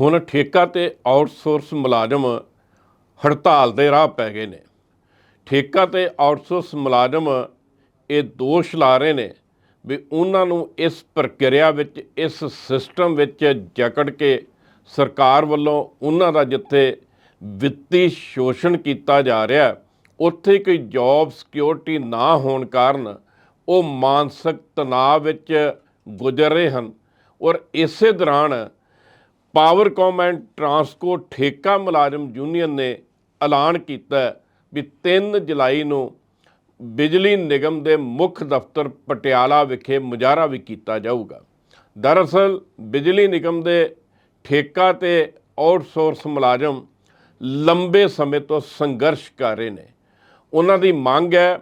ਹੁਣ ਠੇਕਾ ਤੇ ਆਊਟਸੋਰਸ ਮੁਲਾਜ਼ਮ ਹੜਤਾਲ ਦੇ ਰਾਹ ਪੈ ਗਏ ਨੇ। ਠੇਕਾ ਤੇ ਆਊਟਸੋਰਸ ਮੁਲਾਜ਼ਮ ਇਹ ਦੋਸ਼ ਲਾ ਰਹੇ ਨੇ ਵੀ ਉਹਨਾਂ ਨੂੰ ਇਸ ਪ੍ਰਕਿਰਿਆ ਵਿੱਚ, ਇਸ ਸਿਸਟਮ ਵਿੱਚ ਜਕੜ ਕੇ ਸਰਕਾਰ ਵੱਲੋਂ ਉਹਨਾਂ ਦਾ ਜਿੱਥੇ ਵਿੱਤੀ ਸ਼ੋਸ਼ਣ ਕੀਤਾ ਜਾ ਰਿਹਾ ਉੱਥੇ ਕੋਈ ਜੌਬ ਸਿਕਿਉਰਿਟੀ ਨਾ ਹੋਣ ਕਾਰਨ ਉਹ ਮਾਨਸਿਕ ਤਣਾਅ ਵਿੱਚ ਗੁਜ਼ਰ ਰਹੇ ਹਨ। ਔਰ ਇਸੇ ਦੌਰਾਨ ਪਾਵਰਕਾਮ ਐਂਡ ਟਰਾਂਸਕੋ ਠੇਕਾ ਮੁਲਾਜ਼ਮ ਯੂਨੀਅਨ ਨੇ ਐਲਾਨ ਕੀਤਾ ਵੀ 3 ਜੁਲਾਈ ਨੂੰ ਬਿਜਲੀ ਨਿਗਮ ਦੇ ਮੁੱਖ ਦਫ਼ਤਰ ਪਟਿਆਲਾ ਵਿਖੇ ਮੁਜ਼ਾਹਰਾ ਵੀ ਕੀਤਾ ਜਾਊਗਾ। ਦਰਅਸਲ, ਬਿਜਲੀ ਨਿਗਮ ਦੇ ਠੇਕਾ ਤੇ ਆਊਟਸੋਰਸ ਮੁਲਾਜ਼ਮ ਲੰਬੇ ਸਮੇਂ ਤੋਂ ਸੰਘਰਸ਼ ਕਰ ਰਹੇ ਨੇ। ਉਹਨਾਂ ਦੀ ਮੰਗ ਹੈ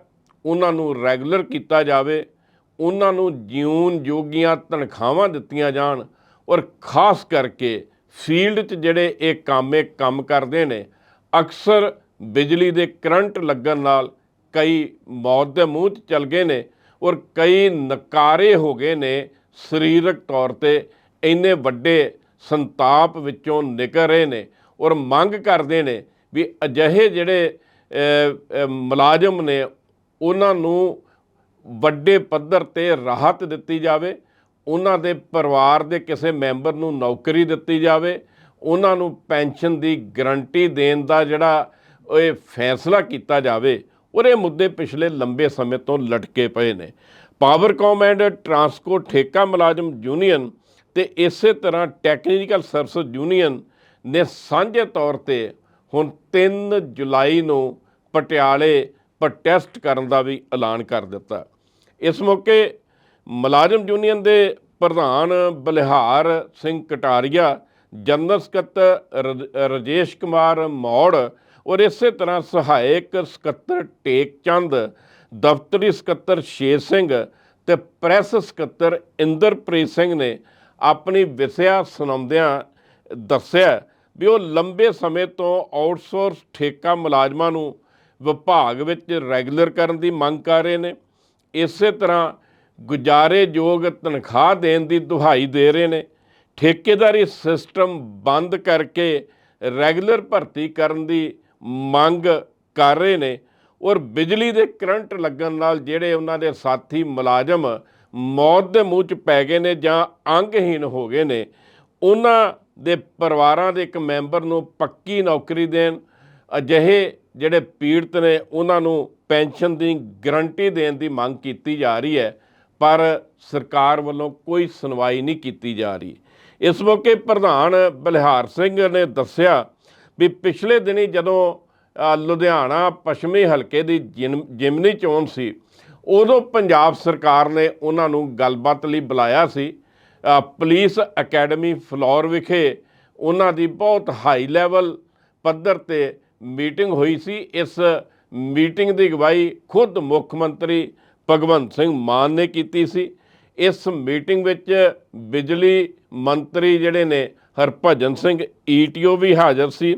ਉਹਨਾਂ ਨੂੰ ਰੈਗੂਲਰ ਕੀਤਾ ਜਾਵੇ, ਉਹਨਾਂ ਨੂੰ ਜਿਉਣ ਜੋਗੀਆਂ ਤਨਖਾਹਾਂ ਦਿੱਤੀਆਂ ਜਾਣ ਔਰ ਖਾਸ ਕਰਕੇ ਫੀਲਡ 'ਚ ਜਿਹੜੇ ਇਹ ਕਾਮੇ ਕੰਮ ਕਰਦੇ ਨੇ, ਅਕਸਰ ਬਿਜਲੀ ਦੇ ਕਰੰਟ ਲੱਗਣ ਨਾਲ ਕਈ ਮੌਤ ਦੇ ਮੂੰਹ 'ਚ ਚਲ ਗਏ ਨੇ ਔਰ ਕਈ ਨਕਾਰੇ ਹੋ ਗਏ ਨੇ ਸਰੀਰਕ ਤੌਰ ਤੇ, ਇੰਨੇ ਵੱਡੇ ਸੰਤਾਪ ਵਿੱਚੋਂ ਨਿਕਲ ਰਹੇ ਨੇ ਔਰ ਮੰਗ ਕਰਦੇ ਨੇ ਵੀ ਅਜਿਹੇ ਜਿਹੜੇ ਮੁਲਾਜ਼ਮ ਨੇ, ਉਹਨਾਂ ਨੂੰ ਵੱਡੇ ਪੱਧਰ ਤੇ ਰਾਹਤ ਦਿੱਤੀ ਜਾਵੇ ਉਹਨਾਂ ਦੇ ਪਰਿਵਾਰ ਦੇ ਕਿਸੇ ਮੈਂਬਰ ਨੂੰ ਨੌਕਰੀ ਦਿੱਤੀ ਜਾਵੇ, ਉਹਨਾਂ ਨੂੰ ਪੈਨਸ਼ਨ ਦੀ ਗਰੰਟੀ ਦੇਣ ਦਾ ਜਿਹੜਾ ਇਹ ਫੈਸਲਾ ਕੀਤਾ ਜਾਵੇ ਉਹਦੇ ਮੁੱਦੇ ਪਿਛਲੇ ਲੰਬੇ ਸਮੇਂ ਤੋਂ ਲਟਕੇ ਪਏ ਨੇ। ਪਾਵਰਕਾਮ ਐਂਡ ਟਰਾਂਸਕੋ ਠੇਕਾ ਮੁਲਾਜ਼ਮ ਯੂਨੀਅਨ ਤੇ ਇਸੇ ਤਰ੍ਹਾਂ ਟੈਕਨੀਕਲ ਸਰਵਿਸ ਯੂਨੀਅਨ ਨੇ ਸਾਂਝੇ ਤੌਰ ਤੇ ਹੁਣ 3 ਜੁਲਾਈ ਨੂੰ ਪਟਿਆਲੇ ਪ੍ਰੋਟੈਸਟ ਕਰਨ ਦਾ ਵੀ ਐਲਾਨ ਕਰ ਦਿੱਤਾ। ਇਸ ਮੌਕੇ ਮੁਲਾਜ਼ਮ ਯੂਨੀਅਨ ਦੇ ਪ੍ਰਧਾਨ ਬਲਿਹਾਰ ਸਿੰਘ ਕਟਾਰੀਆ, ਜਨਰਲ ਸਕੱਤਰ ਰਜ- ਰਜੇਸ਼ ਕੁਮਾਰ ਮੌੜ ਔਰ ਇਸੇ ਤਰ੍ਹਾਂ ਸਹਾਇਕ ਸਕੱਤਰ ਟੇਕ ਚੰਦ, ਦਫ਼ਤਰੀ ਸਕੱਤਰ ਸ਼ੇਰ ਸਿੰਘ ਤੇ ਪ੍ਰੈਸ ਸਕੱਤਰ ਇੰਦਰਪ੍ਰੀਤ ਸਿੰਘ ਨੇ ਆਪਣੀ ਵਿਸਿਆ ਸੁਣਾਉਂਦਿਆਂ ਦੱਸਿਆ ਵੀ ਉਹ ਲੰਬੇ ਸਮੇਂ ਤੋਂ ਆਊਟਸੋਰਸ ਠੇਕਾ ਮੁਲਾਜ਼ਮਾਂ ਨੂੰ ਵਿਭਾਗ ਵਿੱਚ ਰੈਗੂਲਰ ਕਰਨ ਦੀ ਮੰਗ ਕਰ ਰਹੇ ਨੇ। ਇਸੇ ਤਰ੍ਹਾਂ ਗੁਜ਼ਾਰੇਯੋਗ ਤਨਖਾਹ ਦੇਣ ਦੀ ਦੁਹਾਈ ਦੇ ਰਹੇ ਨੇ। ਠੇਕੇਦਾਰੀ ਸਿਸਟਮ ਬੰਦ ਕਰਕੇ ਰੈਗੂਲਰ ਭਰਤੀ ਕਰਨ ਦੀ ਮੰਗ ਕਰ ਰਹੇ ਨੇ ਔਰ ਬਿਜਲੀ ਦੇ ਕਰੰਟ ਲੱਗਣ ਨਾਲ ਜਿਹੜੇ ਉਹਨਾਂ ਦੇ ਸਾਥੀ ਮੁਲਾਜ਼ਮ ਮੌਤ ਦੇ ਮੂੰਹ 'ਚ ਪੈ ਗਏ ਨੇ ਜਾਂ ਅੰਗਹੀਨ ਹੋ ਗਏ ਨੇ, ਉਹਨਾਂ ਦੇ ਪਰਿਵਾਰਾਂ ਦੇ ਇੱਕ ਮੈਂਬਰ ਨੂੰ ਪੱਕੀ ਨੌਕਰੀ ਦੇਣ, ਅਜਿਹੇ ਜਿਹੜੇ ਪੀੜਤ ਨੇ, ਉਹਨਾਂ ਨੂੰ ਪੈਨਸ਼ਨ ਦੀ ਗਰੰਟੀ ਦੇਣ ਦੀ ਮੰਗ ਕੀਤੀ ਜਾ ਰਹੀ ਹੈ। ਪਰ ਸਰਕਾਰ ਵੱਲੋਂ ਕੋਈ ਸੁਣਵਾਈ ਨਹੀਂ ਕੀਤੀ ਜਾ ਰਹੀ। ਇਸ ਮੌਕੇ ਪ੍ਰਧਾਨ ਬਲਿਹਾਰ ਸਿੰਘ ਨੇ ਦੱਸਿਆ ਵੀ ਪਿਛਲੇ ਦਿਨੀ ਜਦੋਂ ਲੁਧਿਆਣਾ ਪੱਛਮੀ ਹਲਕੇ ਦੀ ਜਿਨ- ਜਿਮਨੀ ਚੋਣ ਸੀ ਉਦੋਂ ਪੰਜਾਬ ਸਰਕਾਰ ਨੇ ਉਹਨਾਂ ਨੂੰ ਗੱਲਬਾਤ ਲਈ ਬੁਲਾਇਆ ਸੀ। ਅ, ਪੁਲਿਸ ਅਕੈਡਮੀ ਫਲੋਰ ਵਿਖੇ ਉਹਨਾਂ ਦੀ ਬਹੁਤ ਹਾਈ ਲੈਵਲ ਪੱਧਰ ਤੇ ਮੀਟਿੰਗ ਹੋਈ ਸੀ। ਇਸ ਮੀਟਿੰਗ ਦੀ ਅਗਵਾਈ ਖੁਦ ਮੁੱਖ ਮੰਤਰੀ ਭਗਵੰਤ ਸਿੰਘ ਮਾਨ ਨੇ ਕੀਤੀ ਸੀ। ਇਸ ਮੀਟਿੰਗ ਵਿੱਚ ਬਿਜਲੀ ਮੰਤਰੀ ਜਿਹੜੇ ਨੇ, ਹਰਭਜਨ ਸਿੰਘ ਈਟੀਓ ਵੀ ਹਾਜ਼ਰ ਸੀ।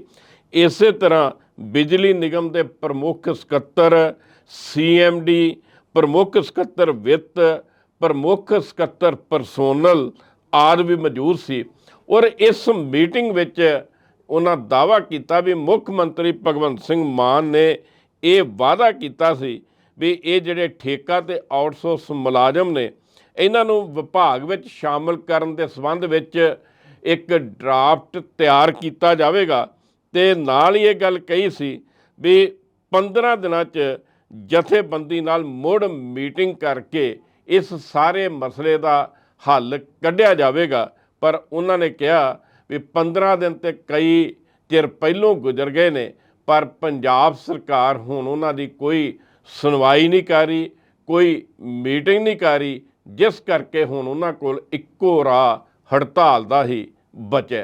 ਇਸੇ ਤਰ੍ਹਾਂ ਬਿਜਲੀ ਨਿਗਮ ਦੇ ਪ੍ਰਮੁੱਖ ਸਕੱਤਰ, ਸੀਐਮਡੀ, ਪ੍ਰਮੁੱਖ ਸਕੱਤਰ ਵਿੱਤ, ਪ੍ਰਮੁੱਖ ਸਕੱਤਰ ਪਰਸੋਨਲ ਆਦਿ ਵੀ ਮੌਜੂਦ ਸੀ। ਔਰ ਇਸ ਮੀਟਿੰਗ ਵਿੱਚ ਉਹਨਾਂ ਦਾਵਾ ਕੀਤਾ ਵੀ ਮੁੱਖ ਮੰਤਰੀ ਭਗਵੰਤ ਸਿੰਘ ਮਾਨ ਨੇ ਇਹ ਵਾਅਦਾ ਕੀਤਾ ਸੀ ਵੀ ਇਹ ਜਿਹੜੇ ਠੇਕਾ ਤੇ ਆਊਟਸੋਰਸ ਮੁਲਾਜ਼ਮ ਨੇ, ਇਹਨਾਂ ਨੂੰ ਵਿਭਾਗ ਵਿੱਚ ਸ਼ਾਮਲ ਕਰਨ ਦੇ ਸੰਬੰਧ ਵਿੱਚ ਇੱਕ ਡਰਾਫਟ ਤਿਆਰ ਕੀਤਾ ਜਾਵੇਗਾ। ਤੇ ਨਾਲ ਹੀ ਇਹ ਗੱਲ ਕਹੀ ਸੀ ਵੀ 15 ਦਿਨਾਂ 'ਚ ਜਥੇਬੰਦੀ ਨਾਲ ਮੁੜ ਮੀਟਿੰਗ ਕਰਕੇ ਇਸ ਸਾਰੇ ਮਸਲੇ ਦਾ ਹੱਲ ਕੱਢਿਆ ਜਾਵੇਗਾ। ਪਰ ਉਹਨਾਂ ਨੇ ਕਿਹਾ ਵੀ 15 ਦਿਨ ਤੇ ਕਈ ਚਿਰ ਪਹਿਲੋਂ ਗੁਜ਼ਰ ਗਏ ਨੇ, ਪਰ ਪੰਜਾਬ ਸਰਕਾਰ ਹੁਣ ਉਹਨਾਂ ਦੀ ਕੋਈ ਸੁਣਵਾਈ ਨਹੀਂ ਕਰ ਰਹੀ ਕੋਈ ਮੀਟਿੰਗ ਨਹੀਂ ਕਰ ਰਹੀ ਜਿਸ ਕਰਕੇ ਹੁਣ ਉਹਨਾਂ ਕੋਲ ਇੱਕੋ ਰਾਹ ਹੜਤਾਲ ਦਾ ਹੀ ਬਚਿਆ।